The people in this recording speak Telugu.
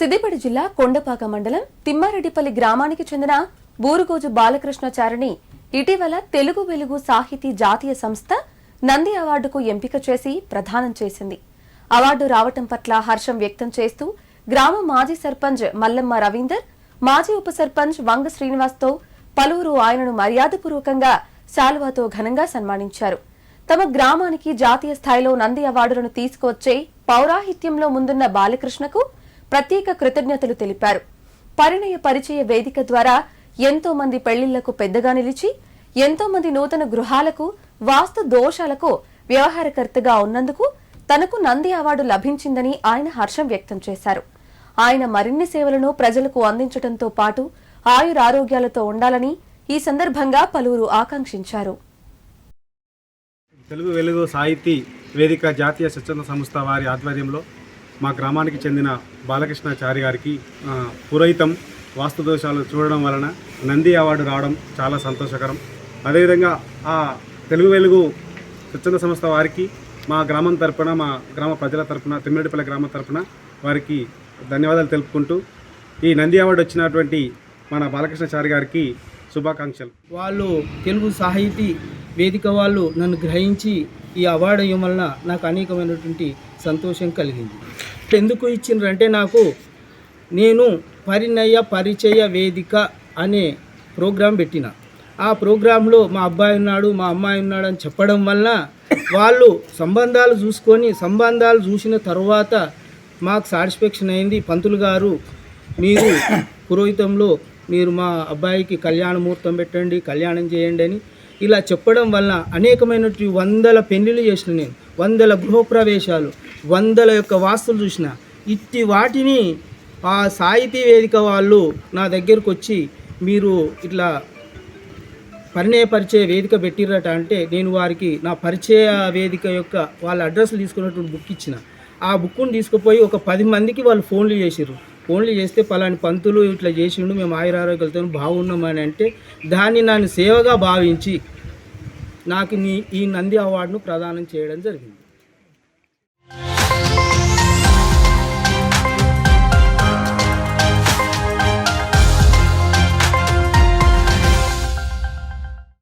సిద్దిపేట జిల్లా కొండపాక మండలం తిమ్మారెడ్డిపల్లి గ్రామానికి చెందిన బూరుగోజు బాలకృష్ణాచారిని ఇటీవల తెలుగు వెలుగు సాహితీ జాతీయ సంస్థ నంది అవార్డుకు ఎంపిక చేసి ప్రదానం చేసింది. అవార్డు రావటం పట్ల హర్షం వ్యక్తం చేస్తూ గ్రామ మాజీ సర్పంచ్ మల్లమ్మ రవీందర్ మాజీ ఉప సర్పంచ్ వంగ శ్రీనివాస్తో పలువురు ఆయనను మర్యాదపూర్వకంగా శాలువాతో ఘనంగా సన్మానించారు. తమ గ్రామానికి జాతీయ స్థాయిలో నంది అవార్డులను తీసుకువచ్చే పౌరాహిత్యంలో ముందున్న బాలకృష్ణకు ప్రత్యేక కృతజ్ఞతలు తెలిపారు. పరిణయ పరిచయ వేదిక ద్వారా ఎంతో మంది పెళ్ళిళ్ళకు పెద్దగా నిలిచి ఎంతో మంది నూతన గృహాలకు వాస్తు దోషాలకు వ్యవహారకర్తగా ఉన్నందుకు తనకు నంది అవార్డు లభించిందని ఆయన హర్షం వ్యక్తం చేశారు. ఆయన మరిన్ని సేవలను ప్రజలకు అందించడంతో పాటు ఆయురారోగ్యాలతో ఉండాలని ఈ సందర్భంగా పలువురు ఆకాంక్షించారు. తెలుగు వెలుగు సాహితీ వేదిక జాతీయ స్వచ్ఛంద సంస్థ వారి ఆధ్వర్యంలో మా గ్రామానికి చెందిన బాలకృష్ణాచారి గారికి పురోహితం వాస్తు దోషాలు చూడడం వలన నంది అవార్డు రావడం చాలా సంతోషకరం. అదేవిధంగా ఆ తెలుగు వెలుగు స్వచ్ఛంద సంస్థ వారికి మా గ్రామం తరపున మా గ్రామ ప్రజల తరపున తిమ్మిడిపల్లి గ్రామం తరపున వారికి ధన్యవాదాలు తెలుపుకుంటూ ఈ నంది అవార్డు వచ్చినటువంటి మన బాలకృష్ణచారి గారికి శుభాకాంక్షలు. వాళ్ళు తెలుగు సాహితీ వేదిక వాళ్ళు నన్ను గ్రహించి ఈ అవార్డు ఇవ్వడం వలన నాకు అనేకమైనటువంటి సంతోషం కలిగింది. ఎందుకు ఇచ్చిండ్రంటే నాకు నేను పరిణయ పరిచయ వేదిక అనే ప్రోగ్రాం పెట్టిన. ఆ ప్రోగ్రాంలో మా అబ్బాయి ఉన్నాడు మా అమ్మాయి ఉన్నాడు అని చెప్పడం వల్ల వాళ్ళు సంబంధాలు చూసుకొని సంబంధాలు చూసిన తర్వాత మాకు సాటిస్ఫాక్షన్ అయింది. పంతులు గారు మీరు పురోహితంలో మీరు మా అబ్బాయికి కళ్యాణ ముహూర్తం పెట్టండి కళ్యాణం చేయండి అని ఇలా చెప్పడం వల్ల అనేకమైనటువంటి వందల పెళ్ళిళ్ళు చేసిన నేను. వందల గృహప్రవేశాలు. వందల యొక్క వాస్తులు చూసిన. ఇట్టి వాటిని ఆ సాహితీ వేదిక వాళ్ళు నా దగ్గరకు వచ్చి మీరు ఇట్లా పరిచయ పరిచయ వేదిక పెట్టిరట అంటే నేను వారికి నా పరిచయ వేదిక యొక్క వాళ్ళ అడ్రస్లు తీసుకున్నటువంటి బుక్ ఇచ్చిన. ఆ బుక్ను తీసుకుపోయి ఒక పది మందికి వాళ్ళు ఫోన్లు చేసిర్రు. ఫోన్లు చేస్తే పలాని పంతులు ఇట్లా చేసిండు మేము ఆయురారోగ్యాలతో బాగున్నామని అంటే దాన్ని నన్ను సేవగా భావించి నాకు నీ ఈ నంది అవార్డును ప్రదానం చేయడం జరిగింది.